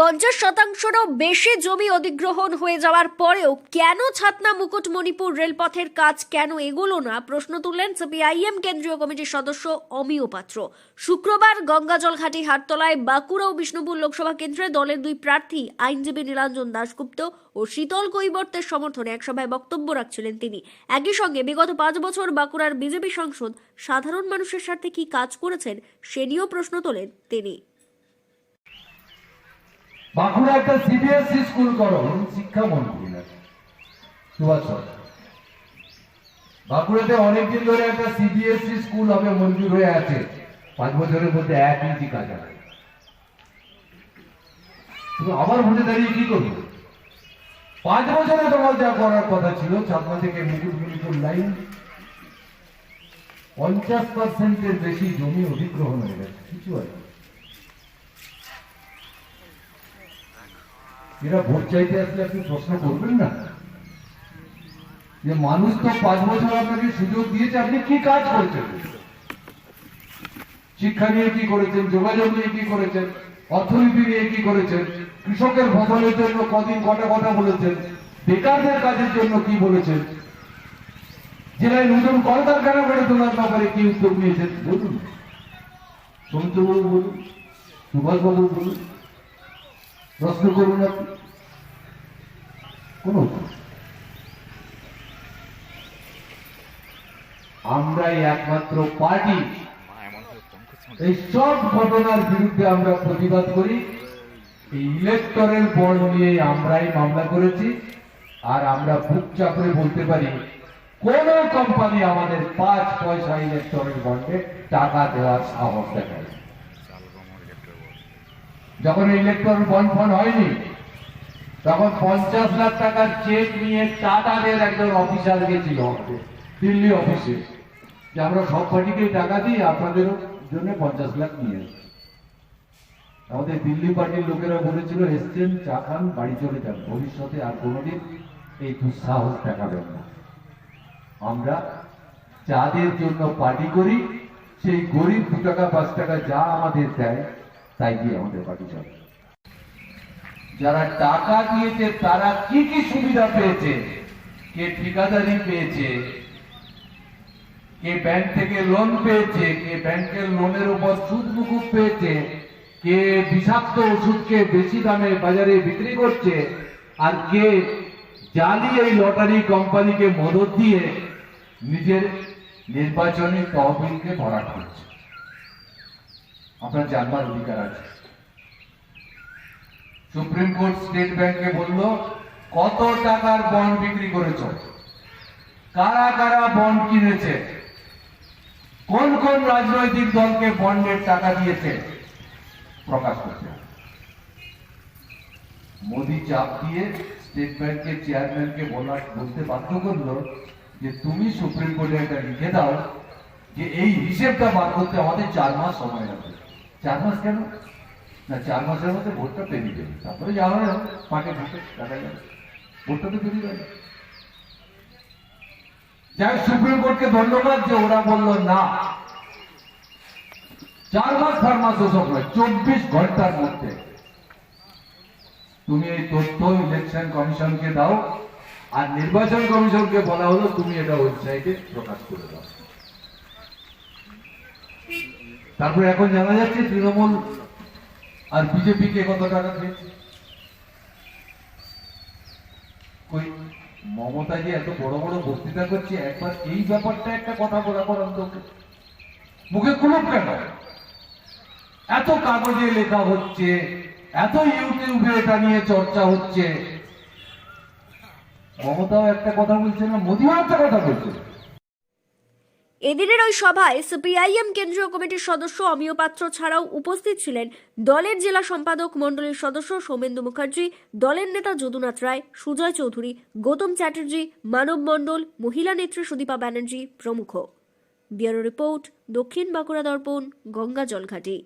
পঞ্চাশ শতাংশেরও বেশি জমি অধিগ্রহণ হয়ে যাওয়ার পরেও কেন ছাতনা মুকুটমণিপুর রেলপথের কাজ কেন এগোলো না? প্রশ্ন তুললেন সিপিআইএম কেন্দ্রীয় কমিটির সদস্য অমিয় পাত্র। শুক্রবার গঙ্গাজলঘাটি হাটতলায় বাঁকুড়া ও বিষ্ণুপুর লোকসভা কেন্দ্রে দলের দুই প্রার্থী আইনজীবী নীলাঞ্জন দাশগুপ্ত ও শীতল কৈবর্তের সমর্থনে এক সভায় বক্তব্য রাখছিলেন তিনি। একই সঙ্গে বিগত পাঁচ বছর বাঁকুড়ার বিজেপি সাংসদ সাধারণ মানুষের স্বার্থে কি কাজ করেছেন, সে নিয়েও প্রশ্ন তোলেন তিনি। বাঁকুড়া একটা সিবিএসই স্কুল করো শিক্ষামন্ত্রী না সুভাষ সরকার বাঁকুড়াতে অনেকদিন ধরে একটা সিবিএসই স্কুল হবে মঞ্জুর হয়ে আছে। পাঁচ বছরের মধ্যে এক ইঞ্চি কাজ হবে তুমি আবার ভোটে দাঁড়িয়ে কি করবে? পাঁচ বছরে তোমার যা করার কথা ছিল চাপা থেকে মুকুটমণিপুর লাইন, পঞ্চাশ পার্সেন্টের বেশি জমি অধিগ্রহণ হয়ে গেছে। কিছু আছে এরা ভোট চাইতে আসলে আপনি প্রশ্ন করবেন না। যে মানুষ তো পাঁচ বছর আপনাকে সুযোগ দিয়েছে, আপনি কি কাজ করেছেন? শিক্ষা নিয়ে কি করেছেন? যোগাযোগ নিয়ে কি করেছেন? অর্থনীতি নিয়ে কি করেছেন? কৃষকের ফসলের জন্য কদিন কটা কথা বলেছেন? বেকারদের কাজের জন্য কি বলেছেন? জেলায় নতুন কলকারখানা করে তোলার ব্যাপারে কি উদ্যোগ নিয়েছেন? বলুন। সৌমিত্রবাবু বলুন, সুভাষবাবু বলুন। প্রশ্ন করুন আপনি। কোন আমরাই একমাত্র পার্টি। এই সব ঘটনার বিরুদ্ধে আমরা প্রতিবাদ করি। ইলেকটরের বন্ড নিয়ে আমরাই মামলা করেছি। আর আমরা বুক চাপড়ে বলতে পারি, কোন কোম্পানি আমাদের পাঁচ পয়সা ইলেকটরের বন্ডে টাকা দেওয়ার সাহস দেখায় যখন ইলেকট্রন বন্ড হয়নি, তখন পঞ্চাশ লাখ টাকার চেক নিয়ে টাটাদের একজন অফিসার গেছিল দিল্লি অফিসে যে আমরা সব পার্টিকেই টাকা দিই, আপনাদের জন্য পঞ্চাশ লাখ নিয়ে। আমাদের দিল্লি পার্টির লোকেরা বলেছিল, এসছেন, চা খান, বাড়ি চলে যান। ভবিষ্যতে আর কোনোদিন এই দুঃসাহস দেখাবেন না। আমরা যাদের জন্য পার্টি করি, সেই গরিব দু টাকা, পাঁচ টাকা যা আমাদের দেয় তাই দিয়ে আমাদের পার্টি চলে যারা টাকা দিয়েছে, তারা কি কি সুবিধা পেয়েছে? কে ঠিকাদারি পেয়েছে? কে ব্যাংক থেকে লোন পেয়েছে? কে ব্যাংকের লোনের উপর সুদ মুকুব পেয়েছে? কে বিষাক্ত ওষুধকে বেশি দামে বাজারে বিক্রি করছে? আর কে জালি এই লটারি কোম্পানিকে মদত দিয়ে নিজের নির্বাচনী তহবিলকে ভরাট করছে? আপনার জানবার অধিকার আছে। সুপ্রিম কোর্ট স্টেট ব্যাংকে বলল, কত টাকার বন্ড বিক্রি করেছ? কারা কারা বন্ড কিনেছে? কোন কোন রাজনৈতিক দলকে বন্ডের টাকা দিয়েছে? প্রকাশ করতে মোদি চাপ দিয়ে স্টেট ব্যাংকের চেয়ারম্যানকে বলার বলতে বাধ্য করল যে তুমি সুপ্রিম কোর্টে একটা লিখে দাও, যে এই হিসেবটা বার করতে আমাদের চার মাস সময় লাগবে। চার মাস কেন? না, চার মাসের মধ্যে ভোটটা পেরিয়ে যাবে তারপরে যাওয়া হয় পাকে ঢুকে দেখা যাবে। ভোটটা তো পেরিয়ে যাবে যাই সুপ্রিম কোর্টকে ধন্যবাদ যে ওরা বলল না। চার মাস চার মাস ওসব নয়, চব্বিশ ঘণ্টার মধ্যে। তুমি এই তথ্য ইলেকশন কমিশনকে দাও, আর নির্বাচন কমিশনকে বলা হলো তুমি এটা ওয়েবসাইটে প্রকাশ করে দাও। তারপরে এখন জানা যাচ্ছে তৃণমূল আর বিজেপি কে কত টাকা দিয়েছে মমতা যে এত বড় বড় বক্তৃতা করছে, একবার এই ব্যাপারটা একটা কথা বলা পর অন্তত মুখে কুলুপ কেন? এত কাগজে লেখা হচ্ছে, এত ইউটিউবে এটা নিয়ে চর্চা হচ্ছে। মমতাও একটা কথা বলছে না, মোদিও একটা কথা বলছে। এদিনের ওই সভায় সিপিআইএম কেন্দ্রীয় কমিটির সদস্য অমিয় পাত্র ছাড়াও উপস্থিত ছিলেন দলের জেলা সম্পাদক মণ্ডলীর সদস্য সৌমেন্দু মুখার্জি, দলের নেতা যদুনাথ রায়, সুজয় চৌধুরী, গৌতম চ্যাটার্জি, মানব মণ্ডল, মহিলা নেত্রী সুদীপা ব্যানার্জি প্রমুখ। ব্যুরো রিপোর্ট দক্ষিণ বাঁকুড়া দর্পণ, গঙ্গা জলঘাটি।